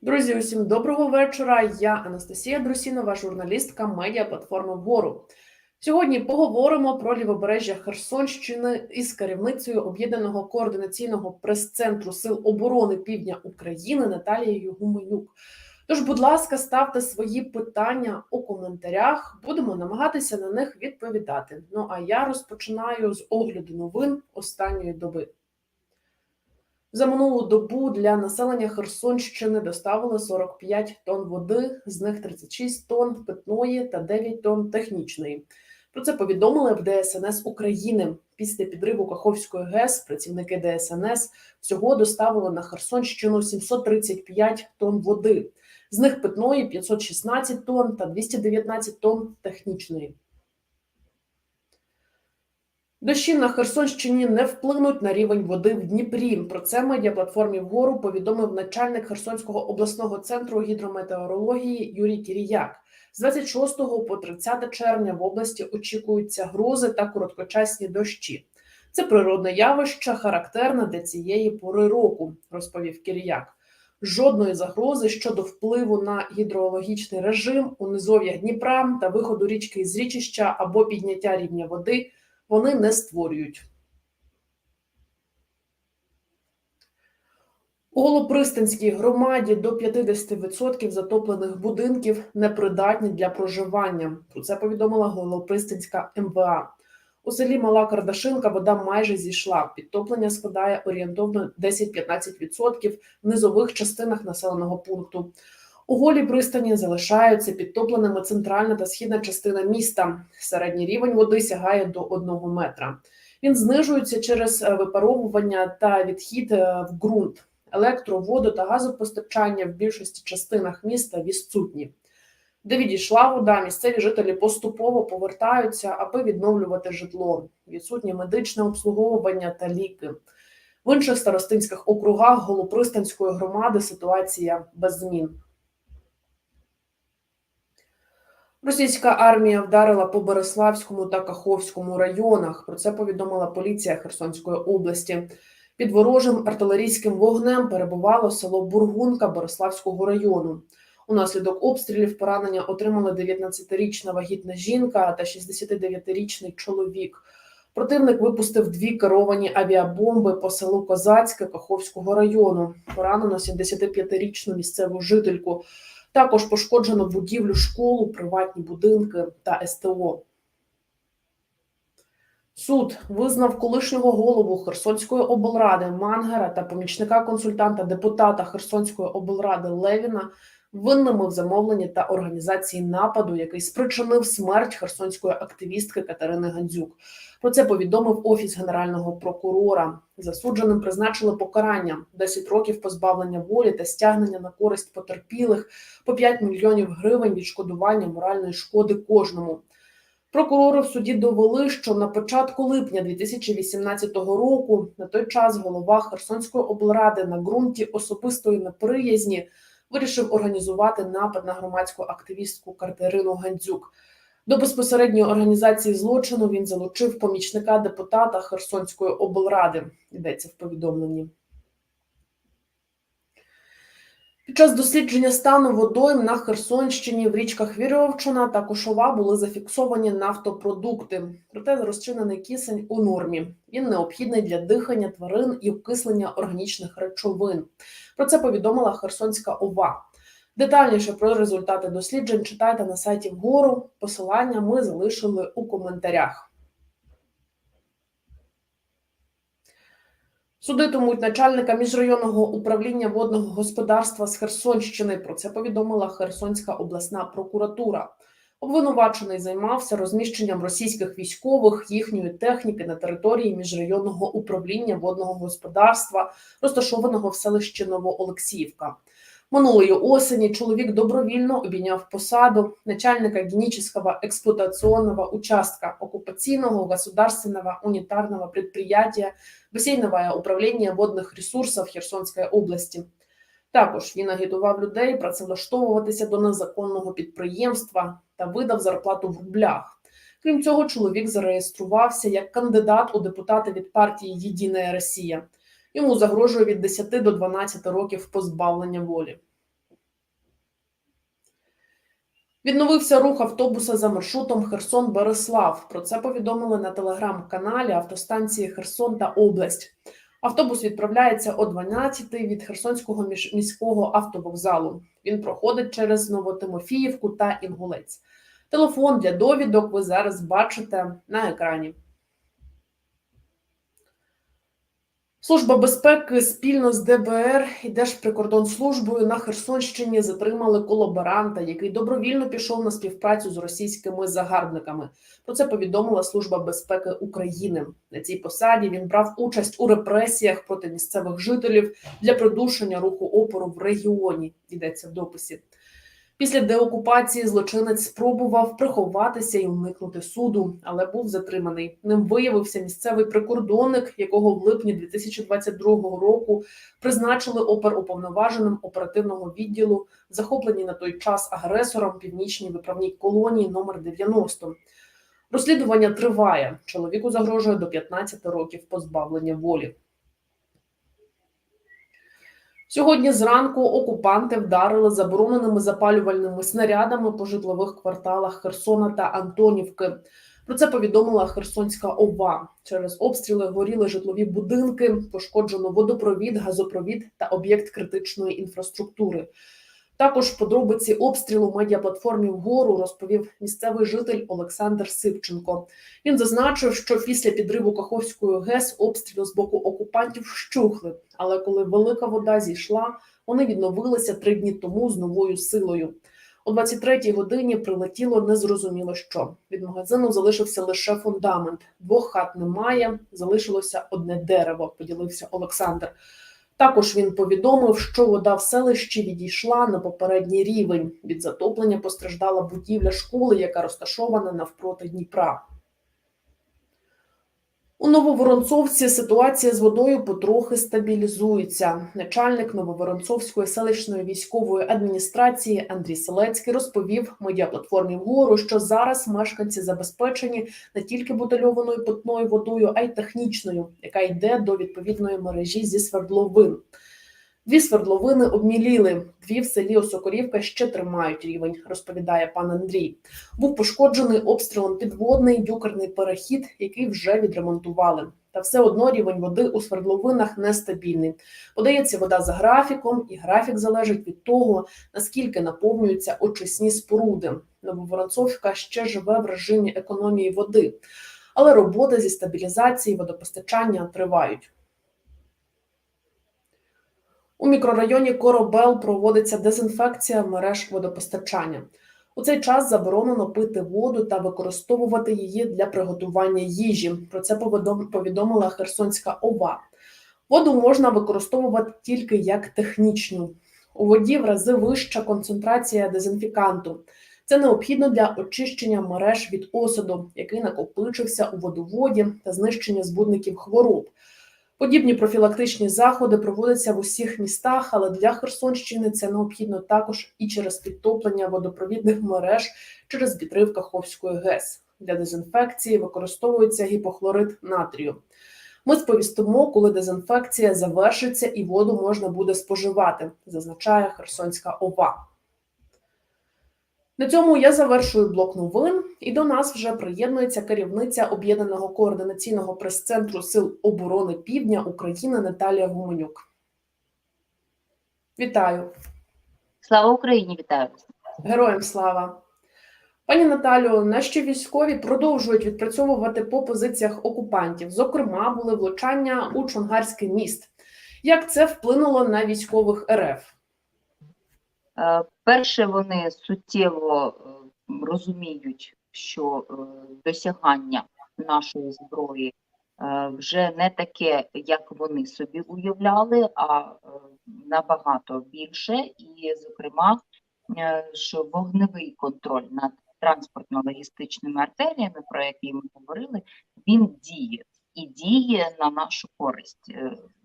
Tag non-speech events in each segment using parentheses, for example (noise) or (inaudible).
Друзі, усім доброго вечора. Я Анастасія Друсінова, журналістка медіаплатформи Вору. Сьогодні поговоримо про лівобережжя Херсонщини із керівницею об'єднаного координаційного прес-центру Сил оборони Півдня України Наталією Гуменюк. Тож, будь ласка, ставте свої питання у коментарях. Будемо намагатися на них відповідати. Ну а я розпочинаю з огляду новин останньої доби. За минулу добу для населення Херсонщини доставили 45 тонн води, з них 36 тонн питної та 9 тонн технічної. Про це повідомили в ДСНС України. Після підриву Каховської ГЕС працівники ДСНС всього доставили на Херсонщину 735 тонн води, з них питної 516 тонн та 219 тонн технічної. Дощі на Херсонщині не вплинуть на рівень води в Дніпрі. Про це медіаплатформі вгору повідомив начальник Херсонського обласного центру гідрометеорології Юрій Кіріяк. З 26 по 30 червня в області очікуються грози та короткочасні дощі. Це природне явище, характерне для цієї пори року, розповів Кіріяк. Жодної загрози щодо впливу на гідрологічний режим у низов'ях Дніпра та виходу річки з річища або підняття рівня води вони не створюють. У Голопристанській громаді до 50% затоплених будинків непридатні для проживання. Про це повідомила Голопристанська МВА. У селі Мала Кардашинка вода майже зійшла. Підтоплення складає орієнтовно 10-15% в низових частинах населеного пункту. У голій пристані залишаються підтопленими центральна та східна частина міста. Середній рівень води сягає до 1 метра. Він знижується через е, випаровування та відхід е, в ґрунт. Електро, воду та газопостачання в більшості частинах міста відсутні. Де відійшла вода, місцеві жителі поступово повертаються, аби відновлювати житло. Відсутнє медичне обслуговування та ліки. В інших старостинських округах Голопристанської громади ситуація без змін. Російська армія вдарила по Бориславському та Каховському районах. Про це повідомила поліція Херсонської області. Під ворожим артилерійським вогнем перебувало село Бургунка Бориславського району. Унаслідок обстрілів поранення отримали 19-річна вагітна жінка та 69-річний чоловік. Противник випустив дві керовані авіабомби по селу Козацьке Каховського району. Поранено 75-річну місцеву жительку. Також пошкоджено будівлю, школу, приватні будинки та СТО. Суд визнав колишнього голову Херсонської облради Мангера та помічника консультанта депутата Херсонської облради Левіна винними в замовленні та організації нападу, який спричинив смерть херсонської активістки Катерини Гандзюк. Про це повідомив офіс генерального прокурора. Засудженим призначили покарання 10 років позбавлення волі та стягнення на користь потерпілих по 5 мільйонів гривень відшкодування моральної шкоди кожному. Прокурори в суді довели, що на початку липня 2018 року на той час голова Херсонської облради на ґрунті особистої неприязні вирішив організувати напад на громадську активістку Катерину Гандзюк. До безпосередньої організації злочину він залучив помічника депутата Херсонської облради. Йдеться в повідомленні. Під час дослідження стану водойм на Херсонщині в річках Вірьовчина та Кошова були зафіксовані нафтопродукти. Проте розчинений кисень у нормі. Він необхідний для дихання тварин і окислення органічних речовин. Про це повідомила Херсонська ОВА. Детальніше про результати досліджень читайте на сайті вгору. Посилання ми залишили у коментарях. Судитимуть начальника міжрайонного управління водного господарства з Херсонщини. Про це повідомила Херсонська обласна прокуратура. Обвинувачений займався розміщенням російських військових їхньої техніки на території міжрайонного управління водного господарства, розташованого в селищі Новоолексіївка. Минулої осені чоловік добровільно обійняв посаду начальника генического эксплуатационного участка оккупационного государственного унитарного предприятия бассейновое управління водних ресурсів Херсонської області. Також він агітував людей працевлаштовуватися до незаконного підприємства та видав зарплату в рублях. Крім цього, чоловік зареєструвався як кандидат у депутати від партії Єдина Росія. Йому загрожує від 10 до 12 років позбавлення волі. Відновився рух автобуса за маршрутом Херсон Береслав. Про це повідомили на телеграм-каналі автостанції Херсон та область. Автобус відправляється о 12 від Херсонського міського автовокзалу. Він проходить через Новотимофіївку та Інгулець. Телефон для довідок ви зараз бачите на екрані. Служба безпеки спільно з ДБР і Держприкордонслужбою на Херсонщині затримали колаборанта, який добровільно пішов на співпрацю з російськими загарбниками. Про це повідомила Служба безпеки України. На цій посаді він брав участь у репресіях проти місцевих жителів для придушення руху опору в регіоні. Йдеться в дописі. Після деокупації злочинець спробував приховатися і уникнути суду, але був затриманий. Ним виявився місцевий прикордонник, якого в липні 2022 року призначили оперуповноваженим оперативного відділу, захоплені на той час агресором північній виправній колонії номер 90. Розслідування триває. Чоловіку загрожує до 15 років позбавлення волі. Сьогодні зранку окупанти вдарили забороненими запалювальними снарядами по житлових кварталах Херсона та Антонівки. Про це повідомила Херсонська ОВА. Через обстріли горіли житлові будинки, пошкоджено водопровід, газопровід та об'єкт критичної інфраструктури. Також подробиці обстрілу медіаплатформі вгору розповів місцевий житель Олександр Сивченко. Він зазначив, що після підриву Каховської ГЕС обстріли з боку окупантів вщухли, але коли велика вода зійшла, вони відновилися три дні тому з новою силою. О 23-й годині прилетіло незрозуміло що. Від магазину залишився лише фундамент. Двох хат немає, залишилося одне дерево. Поділився Олександр. Також він повідомив, що вода в селищі відійшла на попередній рівень. Від затоплення постраждала будівля школи, яка розташована навпроти Дніпра. У Нововоронцовці ситуація з водою потрохи стабілізується. Начальник Нововоронцовської селищної військової адміністрації Андрій Селецький розповів медіаплатформі вгору, що зараз мешканці забезпечені не тільки бутильованою питною водою, а й технічною, яка йде до відповідної мережі зі свердловин. Дві свердловини обміліли, дві в селі Осокорівка ще тримають рівень, розповідає пан Андрій. Був пошкоджений обстрілом підводний дюкерний перехід, який вже відремонтували. Та все одно рівень води у свердловинах нестабільний. Подається вода за графіком, і графік залежить від того, наскільки наповнюються очисні споруди. Нововоронцовка ще живе в режимі економії води, але роботи зі стабілізації водопостачання тривають. У мікрорайоні Коробел проводиться дезінфекція мереж водопостачання. У цей час заборонено пити воду та використовувати її для приготування їжі. Про це повідомила Херсонська ОВА. Воду можна використовувати тільки як технічну. У воді в рази вища концентрація дезінфіканту. Це необхідно для очищення мереж від осаду, який накопичився у водоводі та знищення збудників хвороб. Подібні профілактичні заходи проводяться в усіх містах, але для Херсонщини це необхідно також і через підтоплення водопровідних мереж через відрив Каховської ГЕС. Для дезінфекції використовується гіпохлорид натрію. Ми сповістимо, коли дезінфекція завершиться і воду можна буде споживати, зазначає Херсонська ОВА. На цьому я завершую блок новин, і до нас вже приєднується керівниця об'єднаного координаційного прес-центру Сил оборони Півдня України Наталія Гуменюк. Вітаю, Слава Україні, вітаю героям слава. Пані Наталю, наші військові продовжують відпрацьовувати по позиціях окупантів. Зокрема, були влучання у Чонгарський міст. Як це вплинуло на військових РФ? Е, Перше, вони суттєво е, розуміють, що е, досягання нашої зброї вже не таке, як вони собі уявляли, а набагато більше. І, зокрема, що вогневий контроль над транспортно-логістичними артеріями, про які ми говорили, він діє і діє на нашу користь.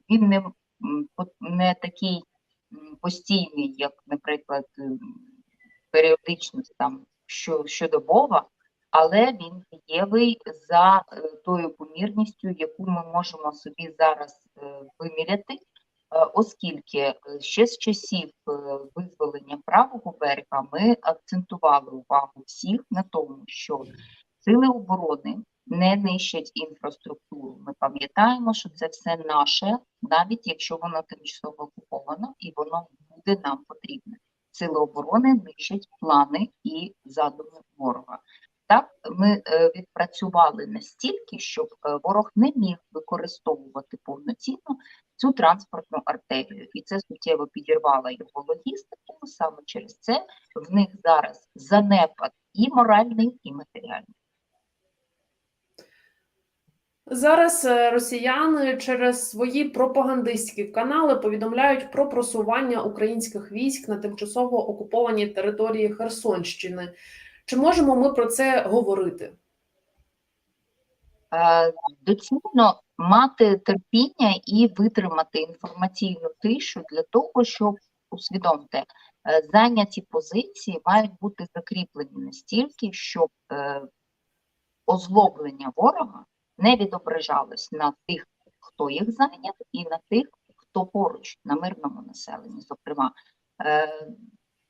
Він не, не такий постійний, як, наприклад, м, періодичність там що, щодобова, але він дієвий за е, тою помірністю, яку ми можемо собі зараз е, виміряти, оскільки е, ще з часів визволення правого берега ми акцентували увагу всіх на тому, що сили оборони не нищать інфраструктуру. Ми пам'ятаємо, що це все наше, навіть якщо воно тимчасово окуповано і воно буде нам потрібне. Сили оборони нищать плани і задуми ворога. Так, ми е, відпрацювали настільки, щоб е, ворог не міг використовувати повноцінно цю транспортну артерію, і це суттєво підірвало його логістику. Саме через це в них зараз занепад і моральний, і матеріальний. Зараз е, росіяни через свої пропагандистські канали повідомляють про просування українських військ на тимчасово окупованій території Херсонщини. Чи можемо ми про це говорити? Е, доцільно мати терпіння і витримати інформаційну тишу для того, щоб усвідомте, е, зайняті позиції мають бути закріплені настільки, щоб озлоблення ворога не відображалось на тих, хто їх зайняв, і на тих, хто поруч на мирному населенні. Зокрема, е,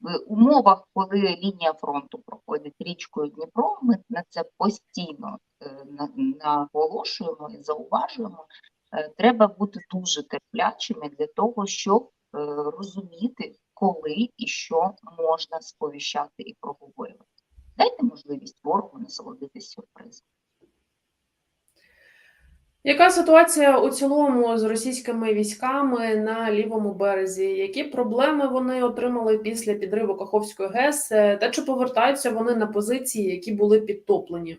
в умовах, коли лінія фронту проходить річкою Дніпро, ми на це постійно е, наголошуємо і зауважуємо. Е, Треба бути дуже терплячими для того, щоб розуміти, коли і що можна сповіщати і проговорювати. Дайте можливість ворогу насолодитись сюрпризом. Яка ситуація у цілому з російськими військами на лівому березі? Які проблеми вони отримали після підриву Каховської ГЕС? Е, Та чи повертаються вони на позиції, які були підтоплені?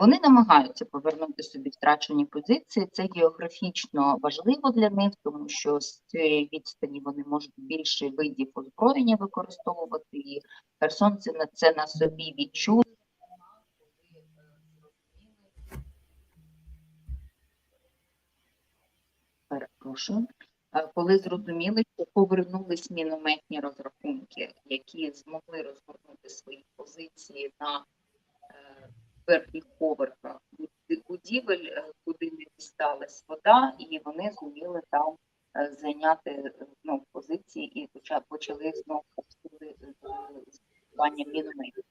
Вони намагаються повернути собі втрачені позиції. Це географічно важливо для них, тому що з цієї відстані вони можуть більше видів озброєння використовувати. І херсонці на це на собі відчули. Перепрошую. Е, Коли зрозуміли, що повернулись мінометні розрахунки, які змогли розгорнути свої позиції на е, верхніх поверхах будівель, е, куди не дісталась вода, і вони зуміли там зайняти ну, позиції і поча- почали знову обстріли з застосуванням мінометів.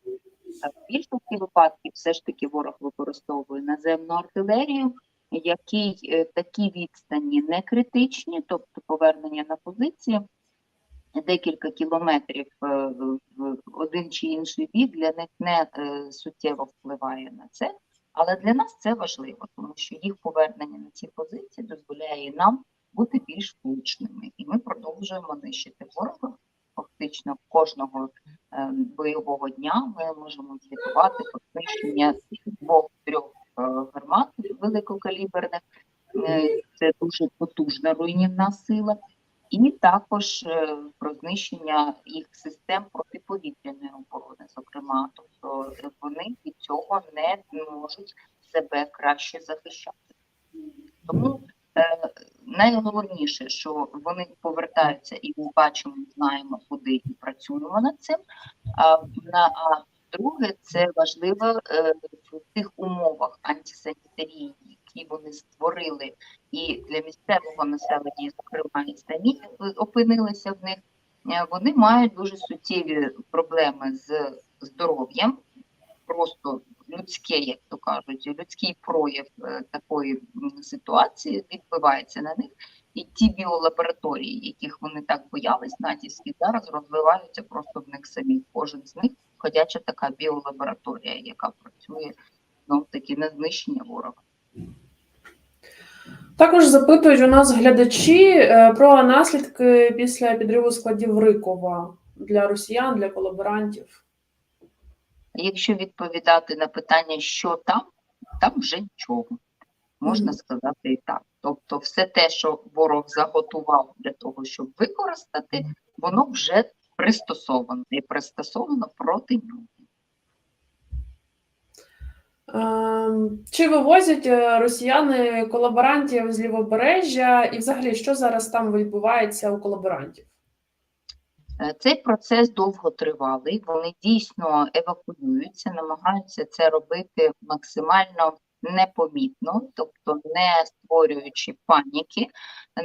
В більшості випадків все ж таки ворог використовує наземну артилерію, якій е, такі відстані не критичні, тобто повернення на позиції декілька кілометрів е, в один чи інший бік для них не е, суттєво впливає на це. Але для нас це важливо, тому що їх повернення на ці позиції дозволяє нам бути більш влучними. І ми продовжуємо нищити ворога. Фактично кожного бойового дня ми можемо звітувати про двох-трьох гармат великокаліберних. Е, Це дуже потужна руйнівна сила і також е, про знищення їх систем протиповітряної оборони, зокрема, тобто вони від цього не можуть себе краще захищати. Тому е, найголовніше, що вони повертаються і ми бачимо, знаємо, куди і працюємо над цим. А друге, це важливо е, в тих умовах антисанітарії, які вони створили і для місцевого населення, зокрема, і самі опинилися в них, е, вони мають дуже суттєві проблеми з здоров'ям, просто людське, як то кажуть, людський прояв е, такої ситуації відбивається на них. І ті біолабораторії, яких вони так боялись, натівські, зараз розвиваються просто в них самі. Кожен з них ходяча така біолабораторія, яка працює ну, таки на знищення ворога. Також запитують у нас глядачі е, про наслідки після підриву складів Рикова для росіян, для колаборантів. Якщо відповідати на питання, що там, там вже нічого. Можна сказати і так. Тобто, все те, що ворог заготував для того, щоб використати, воно вже пристосовано і пристосовано проти нього. Ем, Чи вивозять е, росіяни колаборантів з лівобережжя, і взагалі що зараз там відбувається у колаборантів? Е, Цей процес довготривалий. Вони дійсно евакуюються, намагаються це робити максимально непомітно, тобто не створюючи паніки,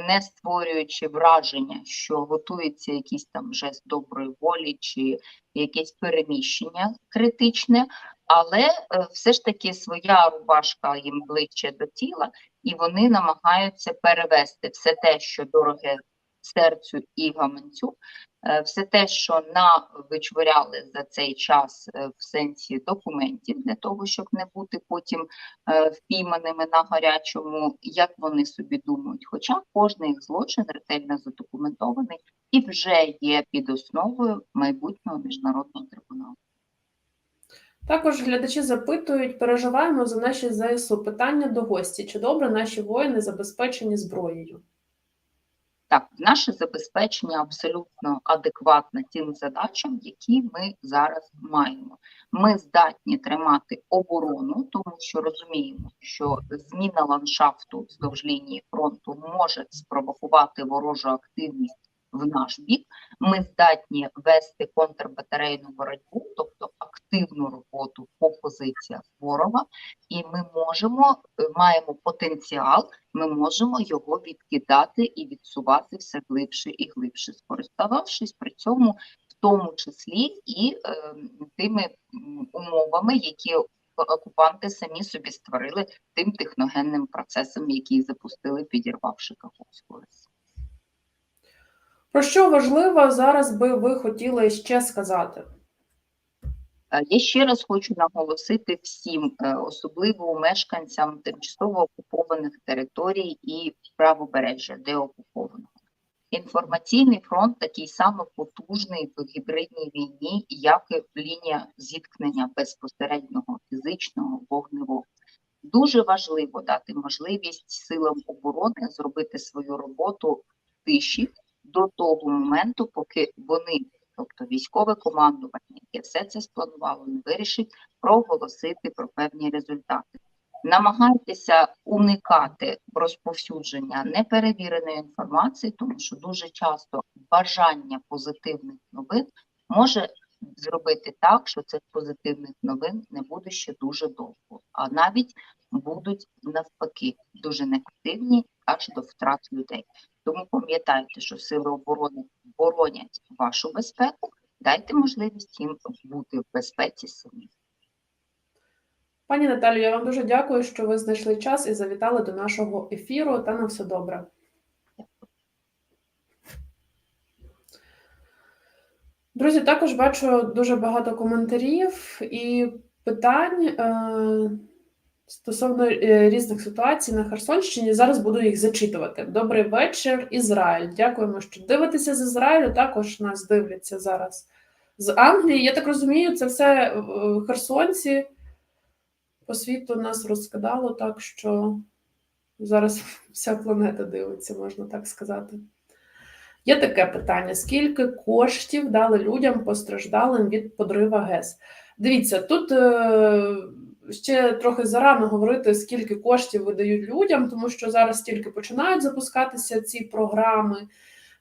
не створюючи враження, що готується якийсь там жест доброї волі чи якесь переміщення критичне, але е, все ж таки своя рубашка їм ближче до тіла, і вони намагаються перевести все те, що дороге серцю і гаманцю, е, все те, що навичворяли за цей час е, в сенсі документів, для того, щоб не бути потім е, впійманими на гарячому, як вони собі думають. Хоча кожний злочин ретельно задокументований і вже є під основою майбутнього міжнародного трибуналу. Також глядачі запитують, переживаємо за наші ЗСУ. Питання до гості: чи добре наші воїни забезпечені зброєю? Так, наше забезпечення абсолютно адекватне тим задачам, які ми зараз маємо. Ми здатні тримати оборону, тому що розуміємо, що зміна ландшафту вздовж лінії фронту може спровокувати ворожу активність в наш бік. Ми здатні вести контрбатарейну боротьбу, тобто активну роботу по позиціях ворога, і ми можемо е, маємо потенціал ми можемо його відкидати і відсувати все глибше і глибше, скориставшись при цьому, в тому числі і е, тими умовами, які окупанти самі собі створили тим техногенним процесом, який запустили, підірвавши Каховську ОС. Про що важливо зараз би ви хотіли ще сказати? Е, Я ще раз хочу наголосити всім, е, особливо мешканцям тимчасово окупованих територій і правобережжя, де окуповано. Інформаційний фронт такий само потужний в гібридній війні, як і лінія зіткнення безпосереднього фізичного вогневого. Дуже важливо дати можливість силам оборони зробити свою роботу в тиші до того моменту, поки вони тобто військове командування, яке все це спланувало, не вирішить проголосити про певні результати. Намагайтеся уникати розповсюдження неперевіреної інформації, тому що дуже часто бажання позитивних новин може зробити так, що цих позитивних новин не буде ще дуже довго, а навіть будуть навпаки дуже негативні аж до втрат людей. Тому пам'ятайте, що сили оборони боронять вашу безпеку, дайте можливість їм бути в безпеці самі. Пані Наталію, я вам дуже дякую, що ви знайшли час і завітали до нашого ефіру. Та на все добре. Друзі, також бачу дуже багато коментарів і питань е, стосовно е, різних ситуацій на Херсонщині. Зараз буду їх зачитувати. Добрий вечір, Ізраїль. Дякуємо, що дивитеся з Ізраїлю. Також нас дивляться зараз з Англії. Я так розумію, це все е, херсонці по світу нас розкидало, так що зараз (laughs) вся планета дивиться, можна так сказати. Є таке питання: скільки коштів дали людям постраждалим від подрива ГЕС? Дивіться, тут е, ще трохи зарано говорити, скільки коштів видають людям, тому що зараз тільки починають запускатися ці програми.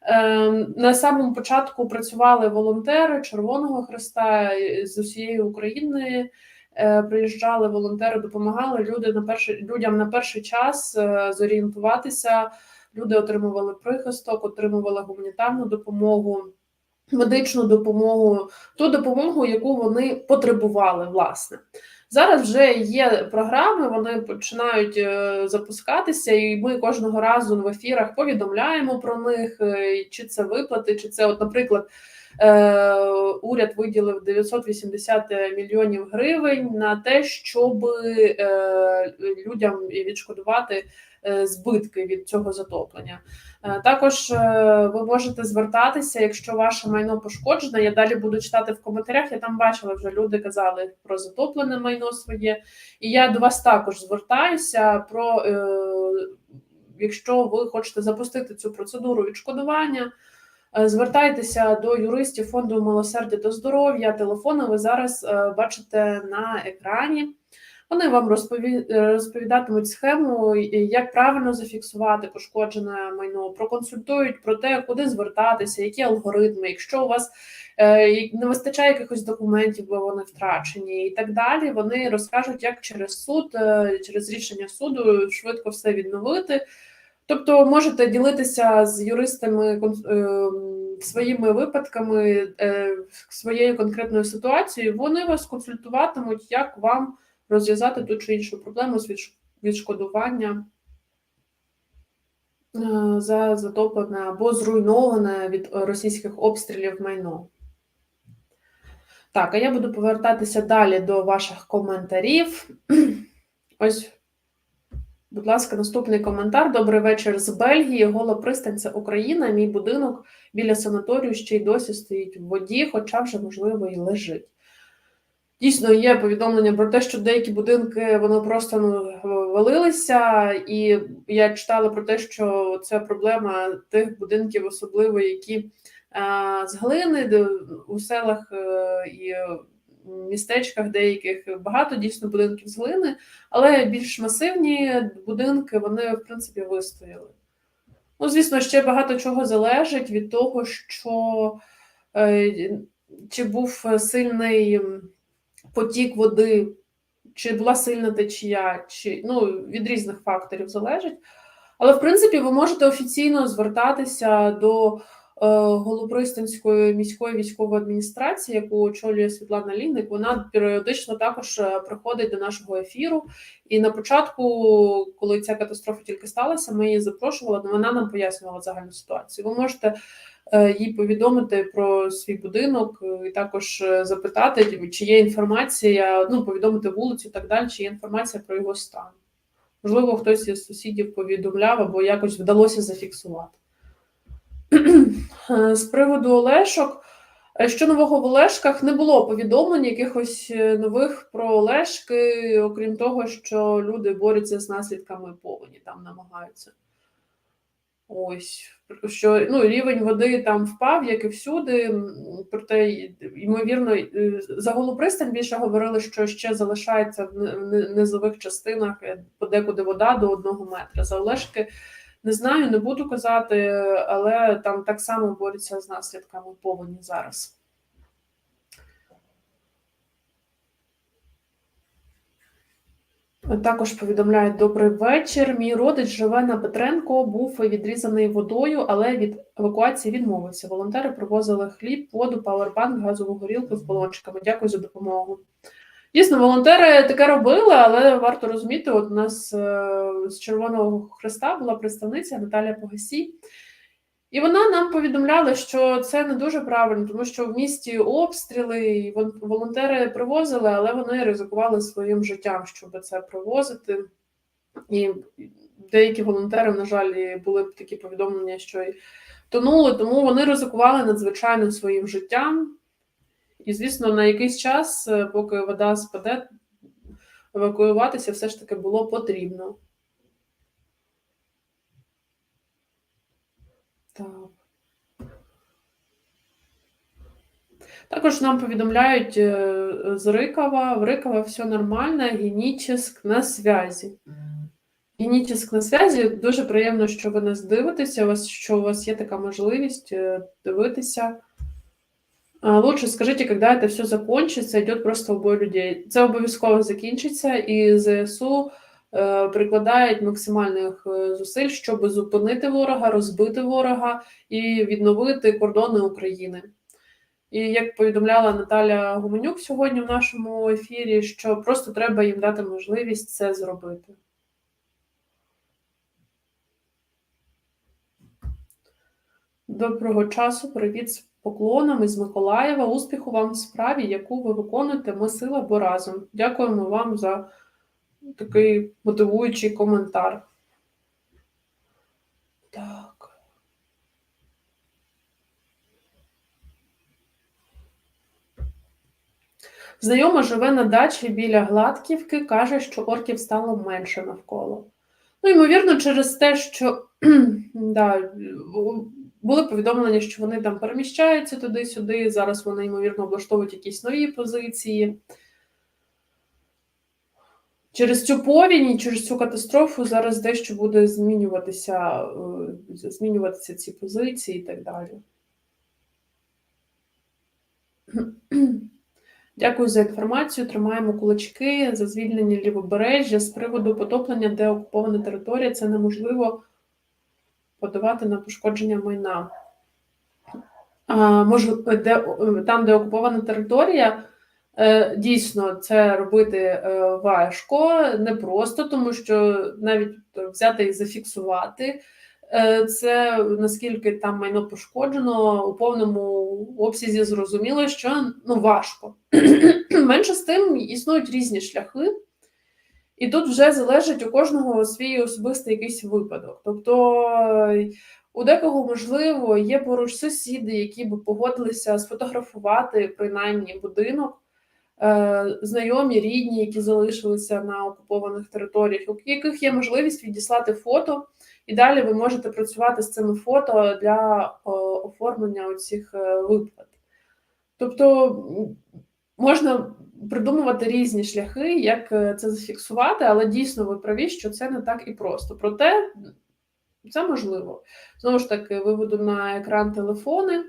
Е, на самому початку працювали волонтери Червоного Христа е, з усієї України. Е, Приїжджали волонтери, допомагали люди на перший людям на перший час е, зорієнтуватися. Люди отримували прихисток, отримували гуманітарну допомогу, медичну допомогу, ту допомогу, яку вони потребували, власне. Зараз вже є програми, вони починають е, запускатися, і ми кожного разу в ефірах повідомляємо про них, е, чи це виплати, чи це, от, наприклад, е, уряд виділив 980 мільйонів гривень на те, щоб людям відшкодувати збитки від цього затоплення. Е, Також е, ви можете звертатися, якщо ваше майно пошкоджене. Я далі буду читати в коментарях. Я там бачила вже люди казали про затоплене майно своє, і я до вас також звертаюся про е, якщо ви хочете запустити цю процедуру відшкодування. е, Звертайтеся до юристів фонду милосердя до здоров'я. Телефони ви зараз е, бачите на екрані. Вони вам розпові... розповідатимуть схему, як правильно зафіксувати пошкоджене майно, проконсультують про те, куди звертатися, які алгоритми, якщо у вас е, не вистачає якихось документів, бо вони втрачені, і так далі. Вони розкажуть, як через суд, е, через рішення суду швидко все відновити. Тобто можете ділитися з юристами е, своїми випадками, своєю конкретною ситуацією. Вони вас консультуватимуть, як вам розв'язати ту чи іншу проблему з відш- відшкодування е, за затоплене або зруйноване від російських обстрілів майно. Так, а я буду повертатися далі до ваших коментарів. (clears throat) Ось, будь ласка, наступний коментар. Добрий вечір з Бельгії. Гола це Україна. Мій будинок біля санаторію ще й досі стоїть в воді, хоча вже, можливо, і лежить. Дійсно, є повідомлення про те, що деякі будинки вони просто ну, валилися, і я читала про те, що це проблема тих будинків, особливо які е, з глини, де у селах е, і містечках деяких багато дійсно будинків з глини, але більш масивні будинки вони в принципі вистояли. Ну, звісно, ще багато чого залежить від того, що е, чи був сильний потік води, чи була сильна течія, чи ну, від різних факторів залежить. Але, в принципі, ви можете офіційно звертатися до е, Голопристанської міської військової адміністрації, яку очолює Світлана Лінник. Вона періодично також е, приходить до нашого ефіру. І на початку, коли ця катастрофа тільки сталася, ми її запрошували, вона нам пояснювала загальну ситуацію. Ви можете їй повідомити про свій будинок е, і також е, запитати, чи є інформація, ну повідомити вулицю і так далі, чи є інформація про його стан. Можливо, хтось із сусідів повідомляв або якось вдалося зафіксувати. (clears throat) Е, З приводу Олешок, е, що нового в Олешках не було повідомлень якихось е, нових про Олешки, окрім того, що люди борються з наслідками повені, там намагаються. Ось, що ну, рівень води там впав, як і всюди. Проте, ймовірно, е, за Голопристань більше говорили, що ще залишається в ни- ни- низових частинах е, подекуди вода до одного метра. За Олешки не знаю, не буду казати, але там так само борються з наслідками повені зараз. Також повідомляють добрий вечір. Мій родич живе на Петренко, був відрізаний водою, але від евакуації відмовився. Волонтери привозили хліб, воду, павербанк, газову горілку з балончиками. Дякую за допомогу. Дійсно, волонтери таке робили, але варто розуміти, от у нас е, з Червоного Христа була представниця Наталія Погасій, і вона нам повідомляла, що це не дуже правильно, тому що в місті обстріли, і волонтери привозили, але вони ризикували своїм життям, щоб це привозити. І деякі волонтери, на жаль, були б такі повідомлення, що й тонули, тому вони ризикували надзвичайно своїм життям. І, звісно, на якийсь час, е, поки вода спаде, евакуюватися все ж таки було потрібно. Так. Також нам повідомляють е, з Рикова. В Рикова все нормально, геніческ на зв'язі. Геніческ на зв'язі. Дуже приємно, що ви нас дивитеся, що у вас є така можливість е, дивитися. Лучше скажите, когда это все закончится, идет просто убой людей. Це обов'язково закінчиться, і ЗСУ е, прикладають максимальних зусиль, щоб зупинити ворога, розбити ворога і відновити кордони України. І як повідомляла Наталя Гуменюк сьогодні в нашому ефірі, що просто треба їм дати можливість це зробити. Доброго часу, привіт з поклонами з Миколаєва. Успіху вам в справі, яку ви виконуєте. Ми сила, бо разом. Дякуємо вам за такий мотивуючий коментар. Так. Знайома живе на дачі біля Гладківки, каже, що орків стало менше навколо. Ну, ймовірно, через те, що (clears throat) да, були повідомлення, що вони там переміщаються туди-сюди. Зараз вони, ймовірно, облаштовують якісь нові позиції. через цю повінь і через цю катастрофу зараз дещо буде змінюватися, е, змінюватися ці позиції і так далі. (clears throat) Дякую за інформацію. Тримаємо кулачки за звільнення лівобережжя з приводу потоплення, де окупована територія. Це неможливо подавати на пошкодження майна. А, мож, де, там, де окупована територія, е, дійсно це робити е, важко, непросто, тому що навіть взяти і зафіксувати. Е, Це наскільки там майно пошкоджено у повному обсязі зрозуміло, що ну важко. (clears throat) Менше з тим існують різні шляхи, і тут вже залежить у кожного свій особистий якийсь випадок. Тобто у декого, можливо, є поруч сусіди, які би погодилися сфотографувати принаймні будинок, е, знайомі, рідні, які залишилися на окупованих територіях, у яких є можливість відіслати фото, і далі ви можете працювати з цими фото для е, оформлення цих виплат. Тобто можна придумувати різні шляхи, як е, це зафіксувати, але дійсно ви праві, що це не так і просто. Проте це можливо. Знову ж таки, виведу на екран телефони.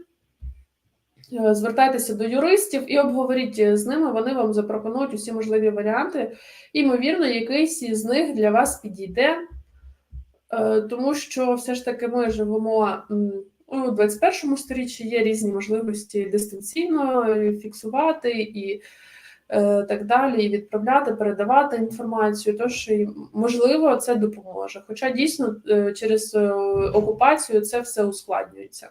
Е, Звертайтеся до юристів і обговоріть з ними, вони вам запропонують усі можливі варіанти. Ймовірно, якийсь із них для вас підійде, Е, тому що все ж таки ми живемо у 21 сторіччі, є різні можливості дистанційно фіксувати і е, так далі, і відправляти, передавати інформацію. Тож, можливо, це допоможе. Хоча дійсно е, через е, окупацію це все ускладнюється.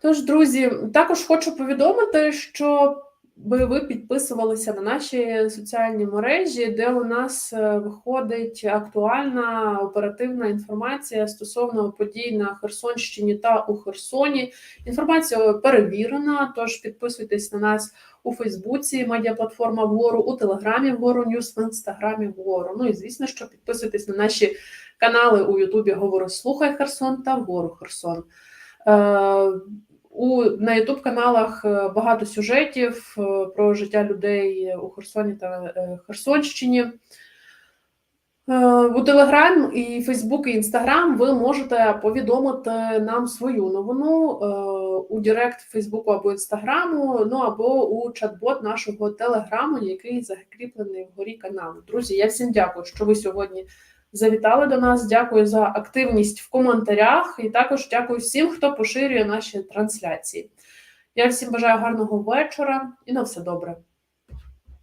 Тож, друзі, також хочу повідомити, що би ви підписувалися на наші соціальні мережі, де у нас е, виходить актуальна оперативна інформація стосовно подій на Херсонщині та у Херсоні. Інформація перевірена, тож підписуйтесь на нас у Фейсбуці, медіаплатформа Вгору, у Телеграмі Вгору Ньюс, в Інстаграмі Вгору. Ну і звісно, що підписуйтесь на наші канали у Ютубі Говори Слухай Херсон та Вгору Херсон. У на Ютуб каналах е, багато сюжетів е, про життя людей у Херсоні та е, Херсонщині. У Телеграм і Фейсбук і Інстаграм ви можете повідомити нам свою новину у Директ Фейсбуку або Інстаграму, ну або у чат-бот нашого Телеграму, який закріплений вгорі каналу. Друзі, я всім дякую, що ви сьогодні завітали до нас. Дякую за активність в коментарях, і також дякую всім, хто поширює наші трансляції. Я всім бажаю гарного вечора і на все добре.